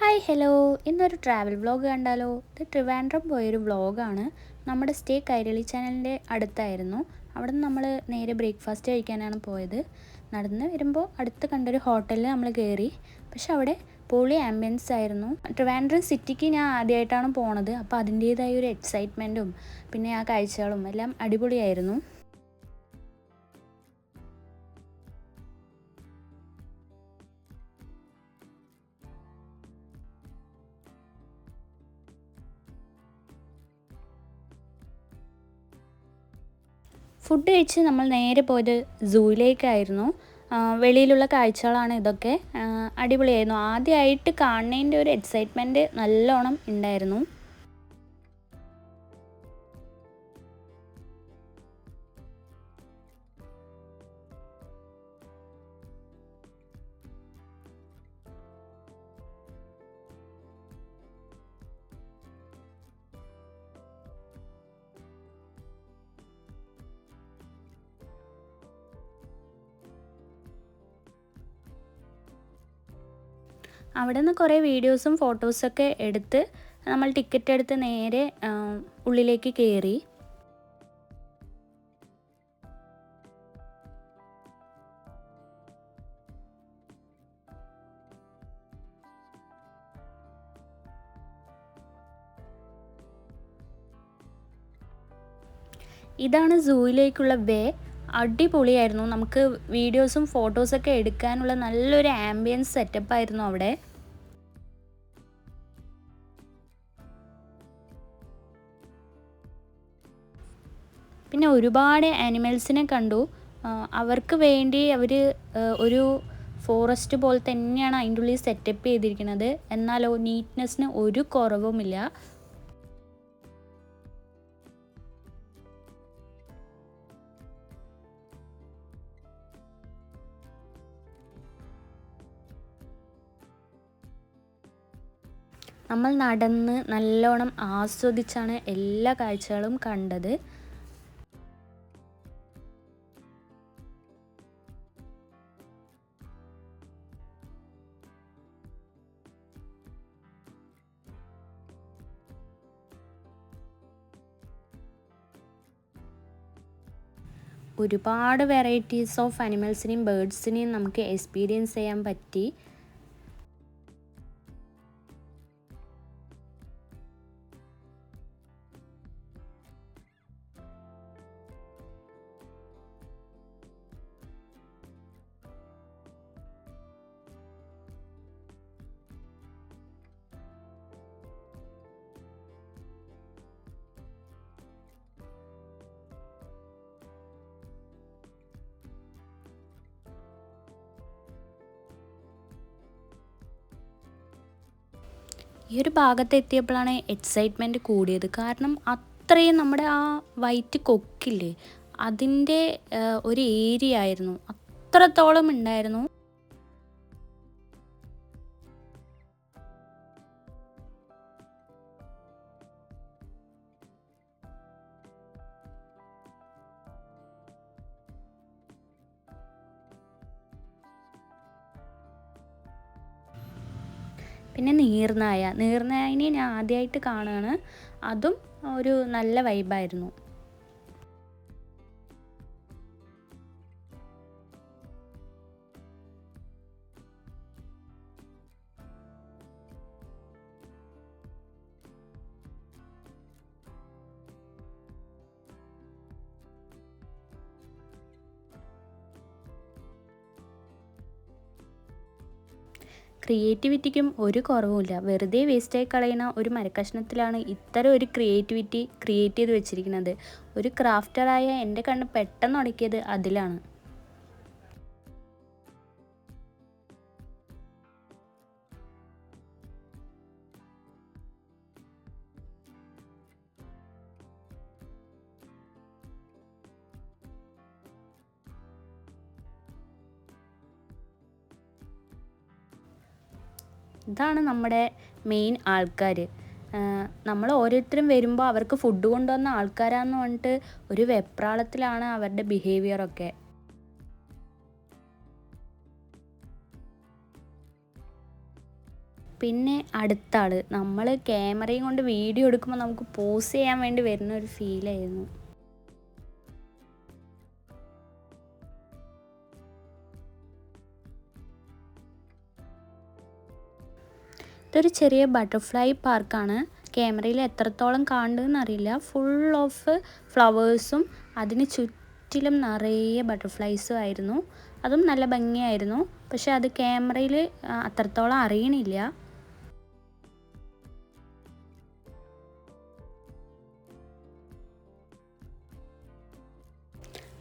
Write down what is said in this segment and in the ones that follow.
Hi hello. ഇന്നൊരു travel vlog കണ്ടാലോ? ഇത് ട്രിവാൻഡ്രം പോയൊരു വ്ളോഗാണ്. നമ്മുടെ സ്റ്റേ കൈരളി ചാനലിന്റെ അടുത്തായിരുന്നു. അവിടെ നിന്ന് നമ്മൾ നേരെ ബ്രേക്ക്ഫാസ്റ്റ് കഴിക്കാനാണ് പോയത്. നടന്ന് വരുമ്പോൾ അടുത്ത് കണ്ടൊരു ഹോട്ടലിൽ നമ്മൾ കയറി. പക്ഷെ അവിടെ പൊളി ആംബിയൻസ് ആയിരുന്നു. ട്രിവാൻഡ്രം സിറ്റിക്ക് ഞാൻ ആദ്യമായിട്ടാണ് പോണത്. അപ്പോൾ അതിന്റേതായ ഒരു എക്സൈറ്റ്മെന്റും പിന്നെ ആ കാഴ്ചകളും എല്ലാം അടിപൊളിയായിരുന്നു. ഫുഡ് കഴിച്ച് നമ്മൾ നേരെ പോയത് സൂയിലേക്കായിരുന്നു. വെളിയിലുള്ള കാഴ്ചകളാണ് ഇതൊക്കെ. അടിപൊളിയായിരുന്നു. ആദ്യമായിട്ട് കാണുന്നതിന്റെ ഒരു എക്സൈറ്റ്മെന്റ് നല്ലോണം ഉണ്ടായിരുന്നു. അവിടെ നിന്ന് കുറേ വീഡിയോസും ഫോട്ടോസൊക്കെ എടുത്ത് നമ്മൾ ടിക്കറ്റ് എടുത്ത് നേരെ ഉള്ളിലേക്ക് കയറി ഇതാണ് സൂയിലേക്കുള്ള വേ. അടിപൊളിയായിരുന്നു. നമുക്ക് വീഡിയോസും ഫോട്ടോസൊക്കെ എടുക്കാനുള്ള നല്ലൊരു ആംബിയൻസ് സെറ്റപ്പ് ആയിരുന്നു അവിടെ. പിന്നെ ഒരുപാട് ആനിമൽസിനെ കണ്ടു. അവർക്ക് വേണ്ടി അവർ ഒരു ഫോറസ്റ്റ് പോലെ തന്നെയാണ് അതിന്റെ ഉള്ളിൽ സെറ്റപ്പ് ചെയ്തിരിക്കുന്നത്. എന്നാലോ നീറ്റ്നെസ്സിന് ഒരു കുറവുമില്ല. നമ്മൾ നടന്ന് നല്ലോണം ആസ്വദിച്ചാണ് എല്ലാ കാഴ്ചകളും കണ്ടത്. ഒരുപാട് വെറൈറ്റീസ് ഓഫ് അനിമൽസിനെയും ബേഡ്സിനെയും നമുക്ക് എക്സ്പീരിയൻസ് ചെയ്യാൻ പറ്റി. ഈ ഒരു ഭാഗത്ത് എത്തിയപ്പോഴാണ് എക്സൈറ്റ്മെന്റ് കൂടിയത്. കാരണം അത്രയും നമ്മുടെ ആ വൈറ്റ് കൊക്കില്ലേ അതിന്റെ ഒരു ഏരിയ ആയിരുന്നു. അത്രത്തോളം ഉണ്ടായിരുന്നു. പിന്നെ നീർനായ നീർനായനെ ഞാൻ ആദ്യമായിട്ട് കാണുകയാണ് അതും ഒരു നല്ല വൈബായിരുന്നു ക്രിയേറ്റിവിറ്റിക്കും ഒരു കുറവുമില്ല. വെറുതെ വേസ്റ്റായി കളയുന്ന ഒരു മരക്കഷ്ണത്തിലാണ് ഇത്തരം ഒരു ക്രിയേറ്റിവിറ്റി ക്രിയേറ്റ് ചെയ്ത് വെച്ചിരിക്കുന്നത്. ഒരു ക്രാഫ്റ്ററായ എന്റെ കണ്ണ് പെട്ടെന്ന് ഉടക്കിയത് അതിലാണ്. ഇതാണ് നമ്മുടെ മെയിൻ ആൾക്കാർ നമ്മൾ ഓരോരുത്തരും വരുമ്പോൾ അവർക്ക് ഫുഡ് കൊണ്ടുവന്ന ആൾക്കാരാന്ന് പറഞ്ഞിട്ട് ഒരു വെപ്രാളത്തിലാണ് അവരുടെ ബിഹേവിയറൊക്കെ പിന്നെ അടുത്ത നമ്മൾ ക്യാമറയും കൊണ്ട് വീഡിയോ എടുക്കുമ്പോൾ നമുക്ക് പോസ് ചെയ്യാൻ വേണ്ടി വരുന്ന ഒരു ഫീലായിരുന്നു ഇതൊരു ചെറിയ ബട്ടർഫ്ലൈ പാർക്കാണ് ക്യാമറയിൽ എത്രത്തോളം കാണുന്നതെന്ന് അറിയില്ല. ഫുൾ ഓഫ് ഫ്ലവേഴ്സും അതിന് ചുറ്റിലും നിറയെ ബട്ടർഫ്ലൈസും ആയിരുന്നു. അതും നല്ല ഭംഗിയായിരുന്നു. പക്ഷേ അത് ക്യാമറയിൽ അത്രത്തോളം അറിയണില്ല.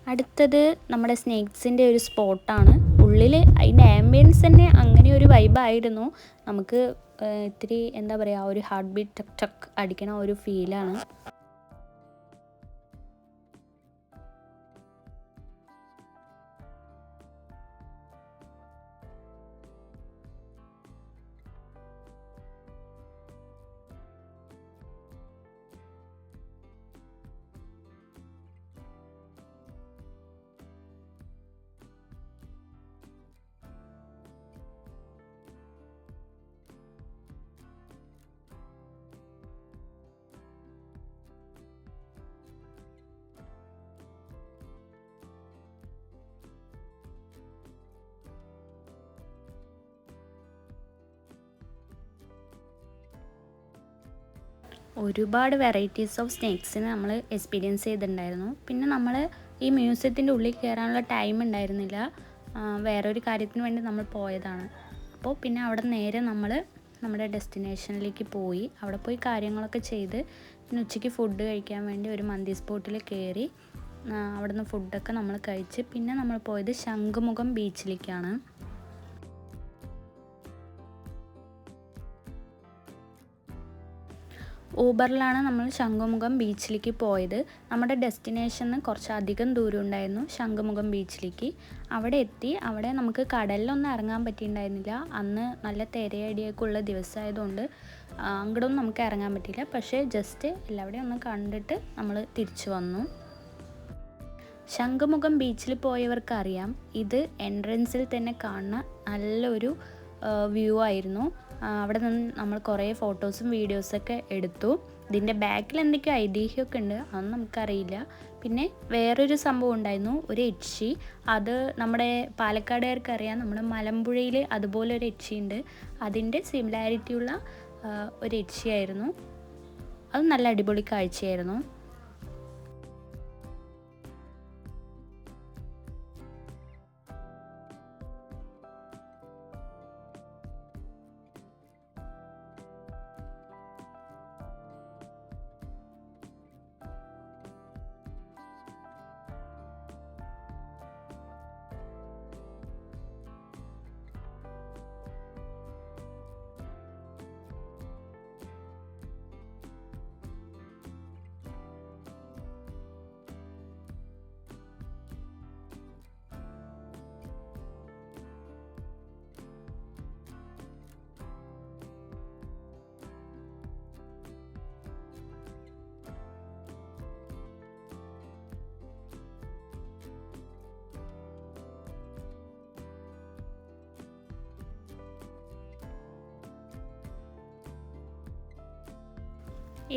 അടുത്തത് നമ്മുടെ സ്നേക്സിന്റെ ഒരു സ്പോട്ടാണ് ഉള്ളിൽ അതിന്റെ ആംബിയൻസ് തന്നെ അങ്ങനെ ഒരു വൈബായിരുന്നു നമുക്ക് ഇത്തിരി എന്താ പറയുക ഒരു ഹാർട്ട് ബീറ്റ് ടക്ക് ടക്ക് അടിക്കണ ഒരു ഫീലാണ് ഒരുപാട് വെറൈറ്റീസ് ഓഫ് സ്നേക്സിന് നമ്മൾ എക്സ്പീരിയൻസ് ചെയ്തിട്ടുണ്ടായിരുന്നു. പിന്നെ നമ്മൾ ഈ മ്യൂസിയത്തിന്റെ ഉള്ളിൽ കയറാനുള്ള ടൈം ഉണ്ടായിരുന്നില്ല. വേറൊരു കാര്യത്തിന് വേണ്ടി നമ്മൾ പോയതാണ്. അപ്പോൾ പിന്നെ അവിടെ നേരെ നമ്മൾ നമ്മുടെ ഡെസ്റ്റിനേഷനിലേക്ക് പോയി. അവിടെ പോയി കാര്യങ്ങളൊക്കെ ചെയ്ത് പിന്നെ ഉച്ചയ്ക്ക് ഫുഡ് കഴിക്കാൻ വേണ്ടി ഒരു മന്തി സ്പോട്ടിൽ കയറി അവിടുന്ന് ഫുഡൊക്കെ നമ്മൾ കഴിച്ച്. പിന്നെ നമ്മൾ പോയത് ശംഖുമുഖം ബീച്ചിലേക്കാണ് ഊബറിലാണ് നമ്മൾ ശംഖുമുഖം ബീച്ചിലേക്ക് പോയത്. നമ്മുടെ ഡെസ്റ്റിനേഷന് കുറച്ചധികം ദൂരം ഉണ്ടായിരുന്നു ശംഖുമുഖം ബീച്ചിലേക്ക്. അവിടെ എത്തി. അവിടെ നമുക്ക് കടലിലൊന്നും ഇറങ്ങാൻ പറ്റിയിട്ടുണ്ടായിരുന്നില്ല. അന്ന് നല്ല തിരയടിയൊക്കെ ഉള്ള ദിവസമായതുകൊണ്ട് അങ്ങോട്ടൊന്നും നമുക്ക് ഇറങ്ങാൻ പറ്റിയില്ല. പക്ഷേ ജസ്റ്റ് എല്ലാവരെയും ഒന്ന് കണ്ടിട്ട് നമ്മൾ തിരിച്ചു വന്നു. ശംഖുമുഖം ബീച്ചിൽ പോയവർക്കറിയാം. ഇത് എൻട്രൻസിൽ തന്നെ കാണുന്ന നല്ലൊരു വ്യൂ ആയിരുന്നു. അവിടെ നിന്ന് നമ്മൾ കുറേ ഫോട്ടോസും വീഡിയോസൊക്കെ എടുത്തു. ഇതിന്റെ ബാക്കിൽ എന്തൊക്കെയോ ഐതിഹ്യമൊക്കെ ഉണ്ട് അതൊന്നും നമുക്കറിയില്ല. പിന്നെ വേറൊരു സംഭവം ഉണ്ടായിരുന്നു ഒരു എച്ചി. അത് നമ്മുടെ പാലക്കാടുകാർക്ക് അറിയാം നമ്മുടെ മലമ്പുഴയിൽ അതുപോലെ ഒരു എച്ചി ഉണ്ട്. അതിന്റെ സിമിലാരിറ്റിയുള്ള ഒരു എച്ചിയായിരുന്നു അത് നല്ല അടിപൊളി കാഴ്ചയായിരുന്നു.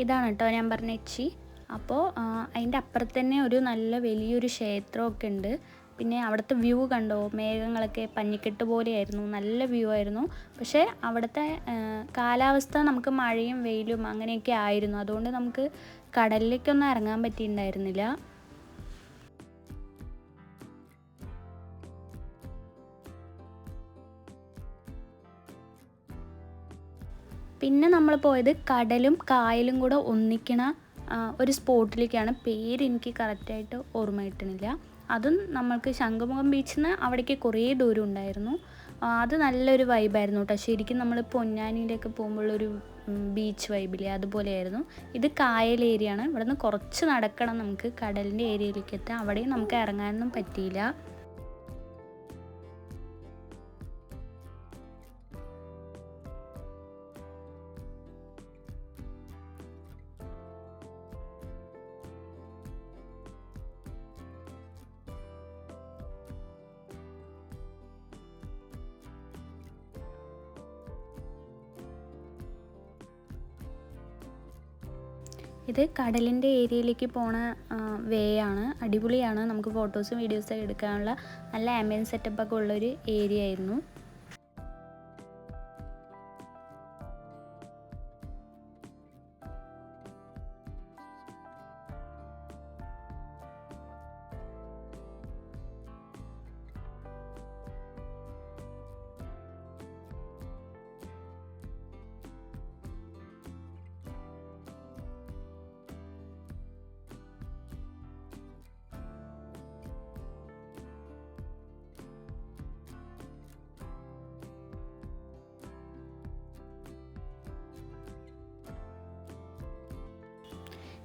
ഇതാണ് കേട്ടോ ഞാൻ പറഞ്ഞ എച്ചി അപ്പോൾ അതിന്റെ അപ്പുറത്ത് തന്നെ ഒരു നല്ല വലിയൊരു ക്ഷേത്രമൊക്കെ ഉണ്ട്. പിന്നെ അവിടുത്തെ വ്യൂ കണ്ടോ? മേഘങ്ങളൊക്കെ പഞ്ഞിക്കെട്ട് പോലെയായിരുന്നു. നല്ല വ്യൂ ആയിരുന്നു. പക്ഷേ അവിടുത്തെ കാലാവസ്ഥ നമുക്ക് മഴയും വെയിലും അങ്ങനെയൊക്കെ ആയിരുന്നു. അതുകൊണ്ട് നമുക്ക് കടലിലേക്കൊന്നും ഇറങ്ങാൻ പറ്റിയിട്ടുണ്ടായിരുന്നില്ല. പിന്നെ നമ്മൾ പോയത് കടലും കായലും കൂടെ ഒന്നിക്കണ ഒരു സ്പോട്ടിലേക്കാണ്. പേര് എനിക്ക് കറക്റ്റായിട്ട് ഓർമ്മ കിട്ടണില്ല അതും നമ്മൾക്ക് ശംഖുമുഖം ബീച്ചിൽ നിന്ന് അവിടേക്ക് കുറേ ദൂരം ഉണ്ടായിരുന്നു. അത് നല്ലൊരു വൈബായിരുന്നു കേട്ടോ ശരിക്കും നമ്മൾ പൊന്നാനിയിലേക്ക് പോകുമ്പോഴൊരു ബീച്ച് വൈബില്ലേ അതുപോലെയായിരുന്നു. ഇത് കായൽ ഏരിയ ആണ് ഇവിടെ നിന്ന് കുറച്ച് നടക്കണം നമുക്ക് കടലിന്റെ ഏരിയയിലേക്ക് എത്താൻ. അവിടെയും നമുക്ക് ഇറങ്ങാനൊന്നും പറ്റിയില്ല. ഇത് കടലിന്റെ ഏരിയയിലേക്ക് പോണ വേ ആണ്. അടിപൊളിയാണ്. നമുക്ക് ഫോട്ടോസും വീഡിയോസും എടുക്കാനുള്ള നല്ല ആംബിയൻസ് സെറ്റപ്പൊക്കെ ഉള്ളൊരു ഏരിയ ആയിരുന്നു.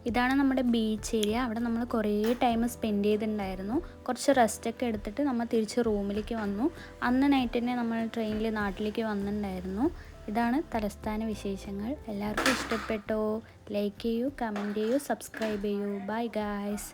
ഇതാണ് നമ്മുടെ ബീച്ച് ഏരിയ അവിടെ നമ്മൾ കുറേ ടൈം സ്പെൻഡ് ചെയ്തിട്ടുണ്ടായിരുന്നു. കുറച്ച് റെസ്റ്റൊക്കെ എടുത്തിട്ട് നമ്മൾ തിരിച്ച് റൂമിലേക്ക് വന്നു. അന്ന് നൈറ്റ് തന്നെ നമ്മൾ ട്രെയിനിൽ നാട്ടിലേക്ക് വന്നിട്ടുണ്ടായിരുന്നു. ഇതാണ് തലസ്ഥാന വിശേഷങ്ങൾ. എല്ലാവർക്കും ഇഷ്ടപ്പെട്ടോ? ലൈക്ക് ചെയ്യൂ കമന്റ് ചെയ്യൂ സബ്സ്ക്രൈബ് ചെയ്യൂ. Bye guys